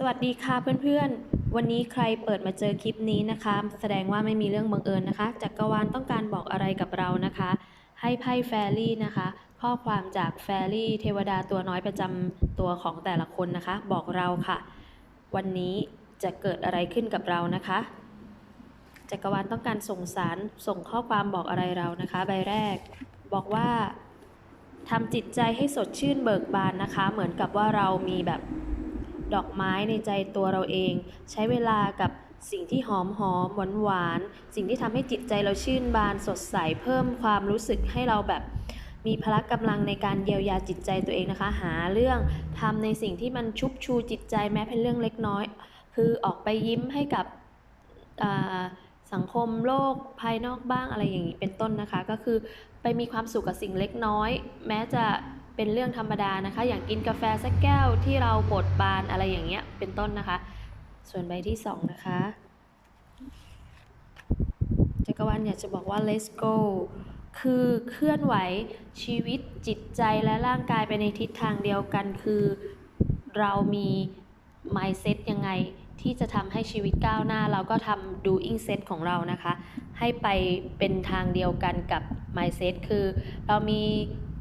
สวัสดีค่ะเพื่อนๆ วันนี้ใครเปิดมาเจอคลิปนี้นะคะ แสดงว่าไม่มีเรื่องบังเอิญนะคะจักรวาลต้องการบอกอะไรกับเรานะคะ ให้ไพ่แฟรี่นะคะ ข้อความจากแฟรี่เทวดาตัวน้อยประจำตัวของแต่ละคนนะคะ บอกเราค่ะ วันนี้จะเกิดอะไรขึ้นกับเรานะคะจักรวาลต้องการส่งสารส่งข้อความบอกอะไรเรานะคะ ใบแรก บอกว่าทำจิตใจให้สดชื่นเบิกบานนะคะ เหมือนกับว่าเรามีแบบ ดอกไม้ในใจตัวเราเอง ใช้เวลากับสิ่งที่หอมหอมหวานหวานสิ่งที่ทำให้จิตใจเราชื่นบานสดใสเพิ่มความรู้สึกให้เราแบบ มีพละกำลังในการเยียวยาจิตใจตัวเองนะคะ หาเรื่องทำในสิ่งที่มันชุบชูจิตใจแม้เป็นเรื่องเล็กน้อย คือออกไปยิ้มให้กับสังคมโลกภายนอกบ้างอะไรอย่างนี้เป็นต้นนะคะ ก็คือไปมีความสุขกับสิ่งเล็กน้อย แม้จะ เป็นเรื่องธรรมดานะคะ อย่างกินกาแฟสักแก้วที่เราบดบานอะไรอย่างเงี้ยเป็นต้นนะคะ ส่วนใบที่สองนะคะจักรวาลอยากจะบอกว่า let's go คือเคลื่อนไหวชีวิตจิตใจและร่างกายไปในทิศทางเดียวกัน คือเรามี mindset ยังไง ที่จะทำให้ชีวิตก้าวหน้า เราก็ทำ doing set ของเรานะคะ ให้ไปเป็นทางเดียวกันกับ mindset คือเรามี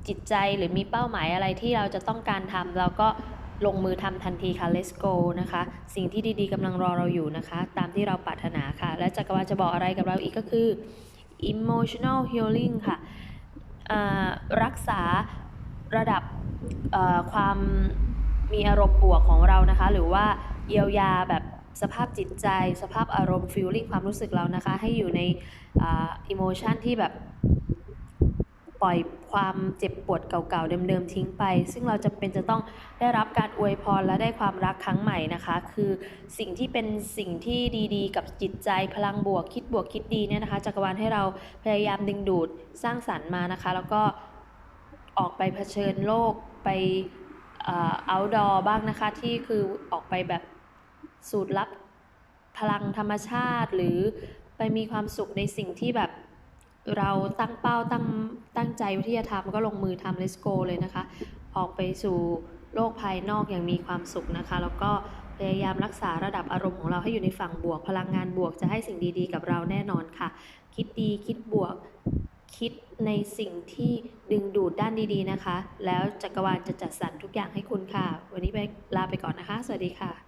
จิตใจหรือมีเป้าหมายอะไรที่เราจะต้องการทำเราก็ลงมือทำทันทีค่ะ let's go นะคะ สิ่งที่ดีๆกำลังรอเราอยู่นะคะ ตามที่เราปรารถนาค่ะ และจักรวาลจะบอกอะไรกับเราอีกก็คือ emotional healing ค่ะรักษาระดับความมีอารมณ์บวกของเรานะคะ หรือว่าเยียวยาแบบสภาพจิตใจ สภาพอารมณ์ feeling ความรู้สึกเรานะคะ ให้อยู่ในอ่า emotion ที่แบบ ล่อยความเจ็บปวดเก่าๆเดิมๆทิ้งไป ซึ่งเราจะเป็นจะต้องได้รับการอวยพรและได้ความรักครั้งใหม่นะคะ คือสิ่งที่เป็นสิ่งที่ดีๆ กับจิตใจพลังบวกคิดบวกคิดดีเนี่ยนะคะจักรวาลให้เราพยายามดึงดูดสร้างสรรค์มานะคะ แล้วก็ออกไปเผชิญโลกไปเอ่อ outdoor บ้างนะคะที่คือออกไปแบบสูดรับพลังธรรมชาติ หรือไปมีความสุขในสิ่งที่แบบ เราตั้งเป้าตั้งตั้งใจที่จะทำก็ลงมือทำ let's go เลยนะคะ ออกไปสู่โลกภายนอกอย่างมีความสุขนะคะ แล้วก็พยายามรักษาระดับอารมณ์ของเราให้อยู่ในฝั่งบวก พลังงานบวกจะให้สิ่งดีๆ กับเราแน่นอนค่ะ คิดดีคิดบวกคิดในสิ่งที่ดึงดูดด้านดีๆนะคะ แล้วจักรวาลจะจัดสรรทุกอย่างให้คุณค่ะ วันนี้ไปลาไปก่อนนะคะ สวัสดีค่ะ